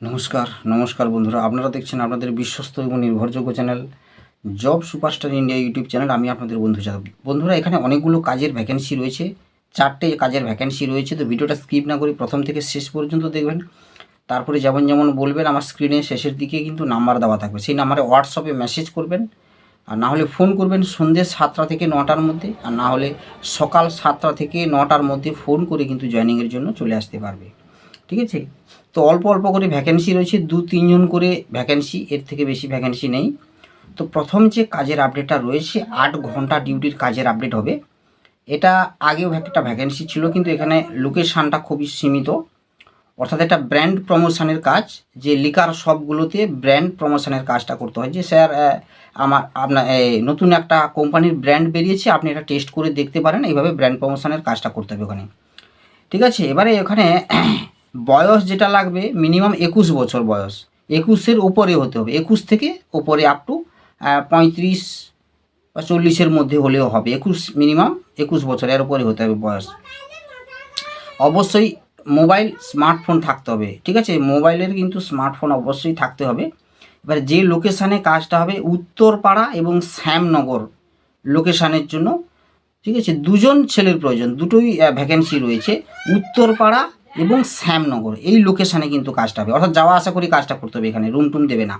নমস্কার নমস্কার বন্ধুরা। আপনারা দেখছেন আপনাদের বিশ্বস্ত এবং নির্ভরযোগ্য channel job superstar India YouTube channel. আমি আপনাদের বন্ধু যাদব। বন্ধুরা, এখানে অনেকগুলো কাজের ভ্যাকেন্সি রয়েছে, চারটে কাজের ভ্যাকেন্সি রয়েছে। তো ভিডিওটা স্কিপ না করে প্রথম থেকে শেষ পর্যন্ত দেখবেন। তারপরে যেমন যেমন বলবেন, আমার স্ক্রিনে শেষের দিকে কিন্তু নাম্বার দেওয়া থাকবে। সেই নাম্বারে হোয়াটসঅ্যাপে মেসেজ করবেন, আর না হলে ফোন করবেন সন্ধ্যে সাতটা থেকে নটার মধ্যে, আর না হলে সকাল সাতটা থেকে নটার মধ্যে ফোন করে কিন্তু জয়েনিংয়ের জন্য চলে আসতে পারবে। ঠিক আছে? তো অল্প অল্প করে ভ্যাকেন্সি রয়েছে, দু তিনজন করে ভ্যাকেন্সি এর থেকে বেশি ভ্যাকেন্সি নেই। তো প্রথম যে কাজের আপডেটটা রয়েছে, আট ঘণ্টা ডিউটির কাজের আপডেট হবে। এটা আগেও একটা ভ্যাকেন্সি ছিল, কিন্তু এখানে লোকেশানটা খুবই সীমিত। অর্থাৎ একটা ব্র্যান্ড প্রমোশনের কাজ, যে লিকার শপগুলোতে ব্র্যান্ড প্রমোশনের কাজটা করতে হয়। যে স্যার আমার, আপনার নতুন একটা কোম্পানির ব্র্যান্ড বেরিয়েছে, আপনি এটা টেস্ট করে দেখতে পারেন, এইভাবে ব্র্যান্ড প্রমোশনের কাজটা করতে হবে ওখানে। ঠিক আছে, এবারে এখানে বয়স যেটা লাগবে মিনিমাম একুশ বছর বয়স। একুশের ওপরে হতে হবে। একুশ থেকে ওপরে আপ টু পঁয়ত্রিশ বা চল্লিশের মধ্যে হলেও হবে। একুশ মিনিমাম একুশ বছর, এর উপরে হতে হবে বয়স। অবশ্যই মোবাইল স্মার্টফোন থাকতে হবে। ঠিক আছে? মোবাইলের কিন্তু স্মার্টফোন অবশ্যই থাকতে হবে। এবার যে লোকেশানে কাজটা হবে, উত্তরপাড়া এবং শ্যামনগর লোকেশানের জন্য। ঠিক আছে? দুজন ছেলের প্রয়োজন। দুটোই ভ্যাকেন্সি রয়েছে। উত্তরপাড়া এবং শ্যামনগর, এই লোকেশানে কিন্তু কাজটা হবে। অর্থাৎ যাওয়া, আসা করে কাজটা করতে হবে এখানে রুম টুম দেবে না।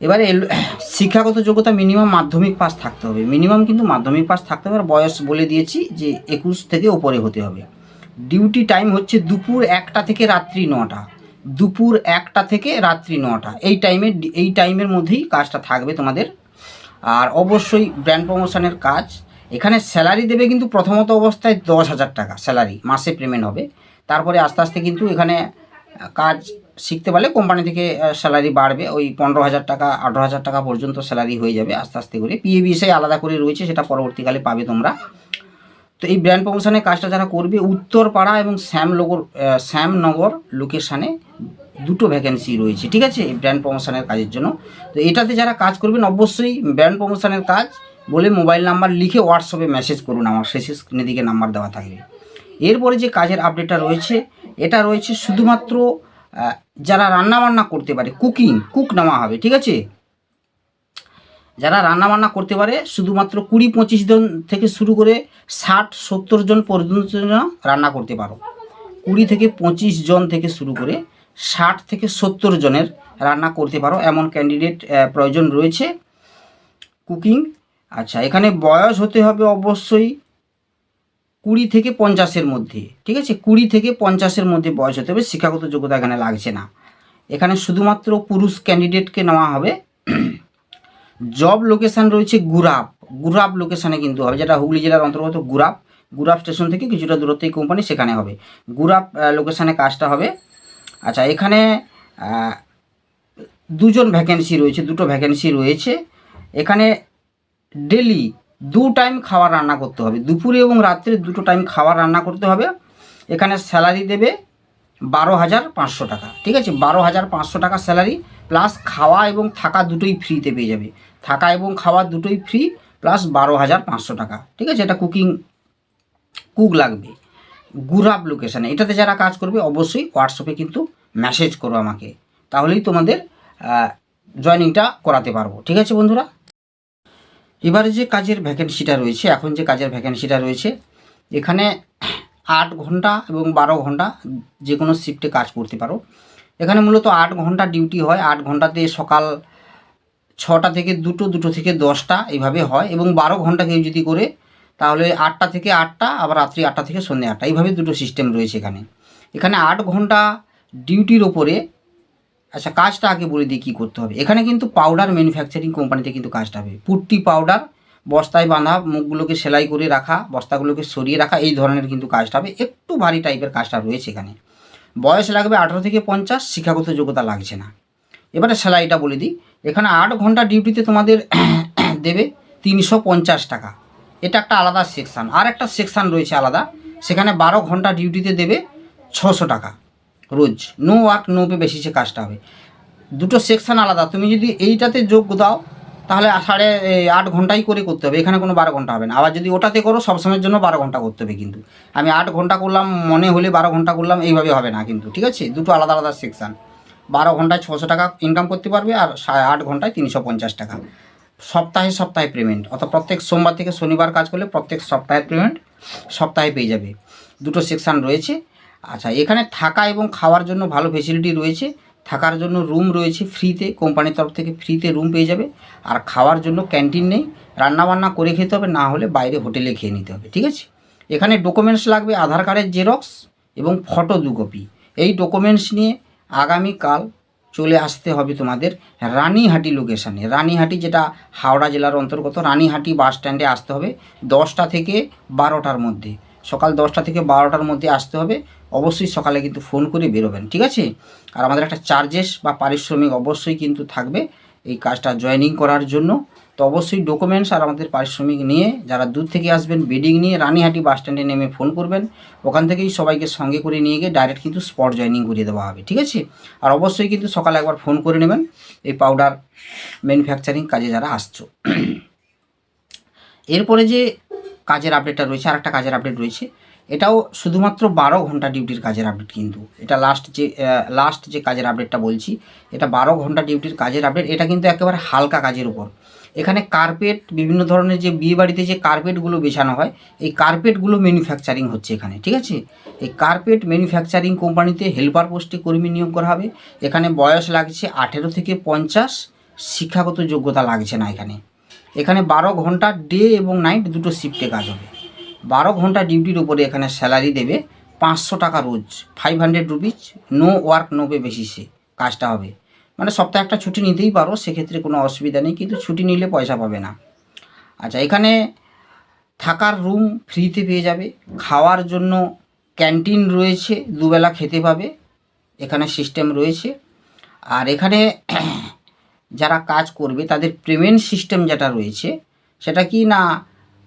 এবারে শিক্ষাগত যোগ্যতা মিনিমাম মাধ্যমিক পাস থাকতে হবে। মিনিমাম কিন্তু মাধ্যমিক পাস থাকতে হবে। আর বয়স বলে দিয়েছি যে একুশ থেকে ওপরে হতে হবে। ডিউটি টাইম হচ্ছে দুপুর একটা থেকে রাত্রি নটা। দুপুর একটা থেকে রাত্রি নটা। এই টাইমে এই টাইমের মধ্যেই কাজটা থাকবে তোমাদের। আর অবশ্যই ব্র্যান্ড প্রমোশনের কাজ এখানে স্যালারি দেবে কিন্তু প্রথমত অবস্থায় দশ হাজার টাকা স্যালারি মাসে পেমেন্ট হবে। তারপরে আস্তে আস্তে কিন্তু এখানে কাজ শিখতে পারলে কোম্পানি থেকে স্যালারি বাড়বে। ওই পনেরো হাজার টাকা আঠারো হাজার টাকা পর্যন্ত স্যালারি হয়ে যাবে আস্তে আস্তে করে। পিএ বিষয় আলাদা করে রয়েছে সেটা পরবর্তীকালে পাবে তোমরা। তো এই ব্র্যান্ড প্রমোশনের কাজটা যারা করবে উত্তরপাড়া এবং শ্যামনগর আহ, শ্যামনগর লোকেশানে দুটো ভ্যাকেন্সি রয়েছে ঠিক আছে? এই ব্র্যান্ড প্রমোশনের কাজের জন্য। তো এটাতে যারা কাজ করবেন অবশ্যই ব্র্যান্ড প্রমোশনের কাজ বলে মোবাইল নাম্বার লিখে হোয়াটসঅ্যাপে মেসেজ করুন আমার, শেষে স্ক্রিনের দিকে নাম্বার দেওয়া থাকবে এরপরে যে কাজের আপডেটটা রয়েছে, এটা রয়েছে শুধুমাত্র যারা রান্না বান্না করতে পারে কুকিং কুক নেওয়া হবে, ঠিক আছে? যারা রান্না বান্না করতে পারে, শুধুমাত্র কুড়ি পঁচিশ জন থেকে শুরু করে ষাট, সত্তর জন পর্যন্ত রান্না করতে পারো। কুড়ি থেকে পঁচিশ জন থেকে শুরু করে ষাট থেকে সত্তর জনের রান্না করতে পারো, এমন ক্যান্ডিডেট প্রয়োজন রয়েছে। কুকিং আচ্ছা এখানে বয়স হতে হবে অবশ্যই কুড়ি থেকে পঞ্চাশের মধ্যে, ঠিক আছে? কুড়ি থেকে পঞ্চাশের মধ্যে বয়স হতে হবে, শিক্ষাগত যোগ্যতা এখানে লাগছে না। এখানে শুধুমাত্র পুরুষ ক্যান্ডিডেটকে নেওয়া হবে। জব লোকেশান রয়েছে গুরাব গুরাব লোকেশানে কিন্তু হবে, যেটা হুগলি জেলার অন্তর্গত গুরাব। গুরাব স্টেশন থেকে কিছুটা দূরত্বে কোম্পানি সেখানে হবে। গুরাব লোকেশানে কাজটা হবে। আচ্ছা এখানে দুজন ভ্যাকেন্সি রয়েছে, দুটো ভ্যাকেন্সি রয়েছে। এখানে ডেলি দু টাইম খাবার রান্না করতে হবে। দুপুরে এবং রাত্রে দুটো টাইম খাবার রান্না করতে হবে। এখানে স্যালারি দেবে বারো হাজার পাঁচশো টাকা। ঠিক আছে? বারো হাজার পাঁচশো টাকা স্যালারি প্লাস খাওয়া এবং থাকা দুটোই ফ্রিতে পেয়ে যাবে। থাকা এবং খাওয়া দুটোই ফ্রি প্লাস বারো হাজার পাঁচশো টাকা। ঠিক আছে? এটা কুকিং কুক লাগবে। গুরাব লোকেশানে এটাতে যারা কাজ করবে, অবশ্যই হোয়াটসঅ্যাপে কিন্তু মেসেজ করো আমাকে। তাহলেই তোমাদের জয়নিংটা করাতে পারব। ঠিক আছে বন্ধুরা? এবারে যে কাজের ভ্যাকেন্সিটা রয়েছে, এখন যে কাজের ভ্যাকেন্সিটা রয়েছে, এখানে আট ঘণ্টা এবং বারো ঘণ্টা যে কোনো শিফটে কাজ করতে পারো। এখানে মূলত আট ঘণ্টা ডিউটি হয়, আট ঘন্টাতে সকাল ছটা থেকে দুটো দুটো থেকে দশটা এইভাবে হয় এবং বারো ঘণ্টা কেউ যদি করে, তাহলে আটটা থেকে আটটা, আবার রাত্রি আটটা থেকে সন্ধ্যে আটটা এইভাবে দুটো সিস্টেম রয়েছে এখানে। এখানে আট ঘণ্টা ডিউটির ওপরে আচ্ছা কাজটা আগে বলে দিই কী করতে হবে। এখানে কিন্তু পাউডার ম্যানুফ্যাকচারিং কোম্পানিতে কিন্তু কাজটা হবে। পুট্টি পাউডার বস্তায় বাঁধা, মুখগুলোকে সেলাই করে রাখা, বস্তাগুলোকে সরিয়ে রাখা, এই ধরনের কিন্তু কাজটা হবে। একটু ভারী টাইপের কাজটা রয়েছে এখানে। বয়স লাগবে আঠারো থেকে পঞ্চাশ, শিক্ষাগত যোগ্যতা লাগছে না। এবারে সেলাইটা বলে দিই। এখানে আট ঘণ্টা ডিউটিতে তোমাদের দেবে তিনশো পঞ্চাশ টাকা। এটা একটা আলাদা সেকশান। আর একটা সেকশান রয়েছে আলাদা। সেখানে বারো ঘণ্টা ডিউটিতে দেবে ছশো টাকা। রোজ। নো ওয়ার্ক নো পে বেশি সে কাজটা হবে। দুটো সেকশন আলাদা। তুমি যদি এইটাতে যোগ দাও, তাহলে সাড়ে আট ঘন্টাই করে করতে হবে। এখানে কোনো বারো ঘণ্টা হবে না। আবার যদি ওটাতে করো সবসময়ের জন্য বারো ঘণ্টা করতে হবে কিন্তু। আমি আট ঘণ্টা করলাম, মনে হলে বারো ঘণ্টা করলাম, এইভাবে হবে না কিন্তু, ঠিক আছে? দুটো আলাদা আলাদা সেকশান বারো ঘন্টায় ছশো টাকা ইনকাম করতে পারবে আর সাড়ে আট ঘন্টায় তিনশো পঞ্চাশ টাকা। সপ্তাহে সপ্তাহে পেমেন্ট অর্থাৎ প্রত্যেক সোমবার থেকে শনিবার কাজ করলে প্রত্যেক সপ্তাহের পেমেন্ট সপ্তাহে পেয়ে যাবে। দুটো সেকশান রয়েছে। আচ্ছা এখানে থাকা এবং খাওয়ার জন্য ভালো ফেসিলিটি রয়েছে। থাকার জন্য রুম রয়েছে ফ্রিতে কোম্পানির তরফ থেকে ফ্রিতে রুম পেয়ে যাবে। আর খাওয়ার জন্য ক্যান্টিন নেই। রান্নাবান্না করে খেতে হবে, না হলে বাইরে হোটেলে খেয়ে নিতে হবে, ঠিক আছে? এখানে ডকুমেন্টস লাগবে, আধার কার্ডের জেরক্স এবং ফটো দু কপি এই ডকুমেন্টস নিয়ে আগামীকাল চলে আসতে হবে তোমাদের রানীহাটি লোকেশানে রানীহাটি যেটা হাওড়া জেলার অন্তর্গত, রানীহাটি বাস স্ট্যান্ডে আসতে হবে দশটা থেকে বারোটার মধ্যে। সকাল দশটা থেকে বারোটার মধ্যে আসতে হবে। অবশ্যই সকালে কিন্তু ফোন করে বেরোবেন, ঠিক আছে? আর আমাদের একটা চার্জেস বা পারিশ্রমিক অবশ্যই কিন্তু থাকবে এই কাজটা জয়েনিং করার জন্য। তো অবশ্যই ডকুমেন্টস আর আমাদের পারিশ্রমিক নিয়ে যারা দূর থেকে আসবেন বেডিং নিয়ে রানীহাটি বাস স্ট্যান্ডে নেমে ফোন করবেন। ওখান থেকেই সবাইকে সঙ্গে করে নিয়ে গিয়ে ডাইরেক্ট কিন্তু স্পট জয়েনিং করিয়ে দেওয়া হবে, ঠিক আছে? আর অবশ্যই কিন্তু সকালে একবার ফোন করে নেবেন এই পাউডার ম্যানুফ্যাকচারিং কাজে যারা আসছো। এরপরে যে কাজের আপডেটটা রয়েছে আর একটা কাজের আপডেট রয়েছে। এটাও শুধুমাত্র বারো ঘণ্টা ডিউটির কাজের আপডেট কিন্তু। এটা লাস্ট যে লাস্ট যে কাজের আপডেটটা বলছি, এটা বারো ঘণ্টা ডিউটির কাজের আপডেট এটা কিন্তু একেবারে হালকা কাজের উপর। এখানে কার্পেট বিভিন্ন ধরনের যে বিয়ে বাড়িতে যে কার্পেটগুলো বেছানো হয়, এই কার্পেটগুলো ম্যানুফ্যাকচারিং হচ্ছে এখানে, ঠিক আছে? এই কার্পেট ম্যানুফ্যাকচারিং কোম্পানিতে হেল্পার পোস্টে কর্মী নিয়োগ করা হবে। এখানে বয়স লাগছে আঠেরো থেকে পঞ্চাশ, শিক্ষাগত যোগ্যতা লাগছে না এখানে। এখানে বারো ঘণ্টা ডে এবং নাইট দুটো শিফটে কাজ হবে। বারো ঘণ্টা ডিউটির উপরে এখানে স্যালারি দেবে পাঁচশো টাকা রোজ five hundred rupees no work no pay বেসিসে কাজটা হবে। মানে সপ্তাহে একটা ছুটি নিতেই পারো, সেক্ষেত্রে কোনো অসুবিধা নেই, কিন্তু ছুটি নিলে পয়সা পাবে না। আচ্ছা এখানে থাকার রুম ফ্রিতে পেয়ে যাবে, খাওয়ার জন্য ক্যান্টিন রয়েছে, দুবেলা খেতে পাবে, এখানে সিস্টেম রয়েছে। আর এখানে যারা কাজ করবে, তাদের পেমেন্ট সিস্টেম যেটা রয়েছে, সেটা কি না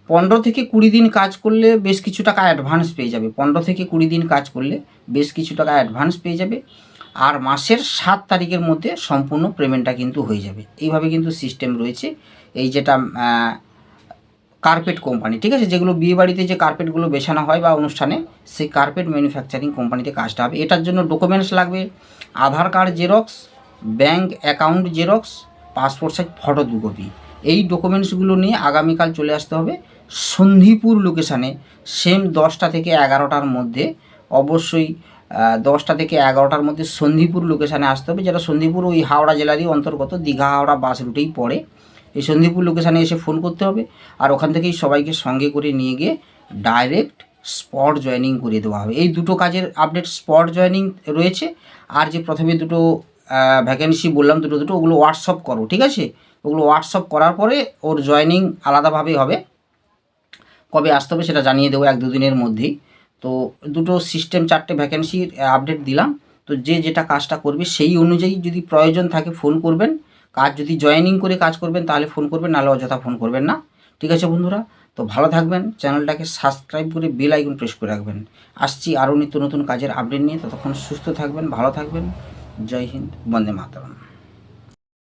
পনেরো থেকে কুড়ি দিন কাজ করলে বেশ কিছু টাকা অ্যাডভান্স পেয়ে যাবে। পনেরো থেকে কুড়ি দিন কাজ করলে বেশ কিছু টাকা অ্যাডভান্স পেয়ে যাবে। আর মাসের সাত তারিখের মধ্যে সম্পূর্ণ পেমেন্টটা কিন্তু হয়ে যাবে। এইভাবে কিন্তু সিস্টেম রয়েছে। এই যেটা কার্পেট কোম্পানি ঠিক আছে? যেগুলো বিয়ে বাড়িতে যে কার্পেটগুলো বেছানো হয় বা অনুষ্ঠানে, সেই কার্পেট ম্যানুফ্যাকচারিং কোম্পানিতে কাজটা হবে। এটার জন্য ডকুমেন্টস লাগবে, Aadhaar card xerox bank account xerox, passport size photo দু কপি এই ডকুমেন্টসগুলো নিয়ে আগামীকাল চলে আসতে হবে সন্ধিপুর লোকেশানে সেম দশটা থেকে এগারোটার মধ্যে। অবশ্যই দশটা থেকে এগারোটার মধ্যে সন্ধিপুর লোকেশানে আসতে হবে। যেটা সন্ধিপুর ওই হাওড়া জেলারই অন্তর্গত, দীঘা, হাওড়া বাস রুটেই পড়ে। এই সন্ধিপুর লোকেশানে এসে ফোন করতে হবে আর ওখান থেকেই সবাইকে সঙ্গে করে নিয়ে গিয়ে ডাইরেক্ট স্পট জয়েনিং করে দেওয়া হবে। এই দুটো কাজের আপডেট স্পট জয়েনিং রয়েছে। আর যে প্রথমে দুটো ভ্যাকেন্সি বললাম দুটো দুটো, ওগুলো হোয়াটসঅ্যাপ করো, ঠিক আছে? ওগুলো হোয়াটসঅ্যাপ করার পরে ওর জয়েনিং আলাদাভাবেই হবে। কবে আসতে হবে সেটা জানিয়ে দেবো এক দুদিনের মধ্যেই। তো দুটো সিস্টেম চারটে ভ্যাকেন্সির আপডেট দিলাম। তো যে যেটা কাজটা করবে সেই অনুযায়ী যদি প্রয়োজন থাকে ফোন করবেন। কাজ যদি জয়েনিং করে কাজ করবেন, তাহলে ফোন করবেন, নাহলে অযথা ফোন করবেন না। ঠিক আছে বন্ধুরা? তো ভালো থাকবেন, চ্যানেলটাকে সাবস্ক্রাইব করে বেল আইকন প্রেস করে রাখবেন। আসছি আরও নিত্য নতুন কাজের আপডেট নিয়ে, ততক্ষণ সুস্থ থাকবেন, ভালো থাকবেন। जय हिंद वंदे मातरम।